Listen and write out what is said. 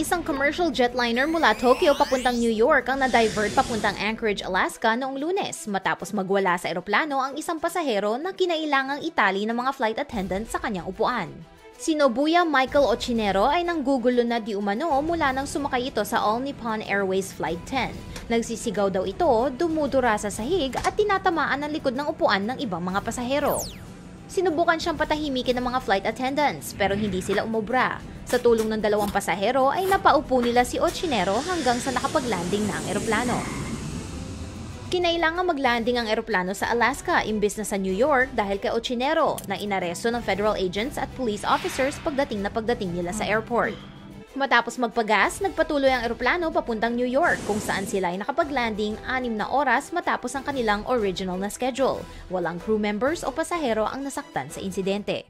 Isang commercial jetliner mula Tokyo papuntang New York ang na-divert papuntang Anchorage, Alaska noong lunes matapos magwala sa eroplano ang isang pasahero na kinailangang itali ng mga flight attendant sa kanyang upuan. Si Nobuya Michael Ochinero ay nanggugulo na di umano mula nang sumakay ito sa All Nippon Airways Flight 10. Nagsisigaw daw ito, dumudura sa sahig at tinatamaan ang likod ng upuan ng ibang mga pasahero. Sinubukan siyang patahimikin ng mga flight attendants pero hindi sila umubra. Sa tulong ng dalawang pasahero ay napaupo nila si Ochinero hanggang sa nakapaglanding na ang eroplano. Kinailangan maglanding ang eroplano sa Alaska imbis na sa New York dahil kay Ochinero na inaresto ng federal agents at police officers pagdating na pagdating nila sa airport. Matapos magpagas, nagpatuloy ang eroplano papuntang New York kung saan sila ay nakapaglanding anim na oras matapos ang kanilang original na schedule. Walang crew members o pasahero ang nasaktan sa insidente.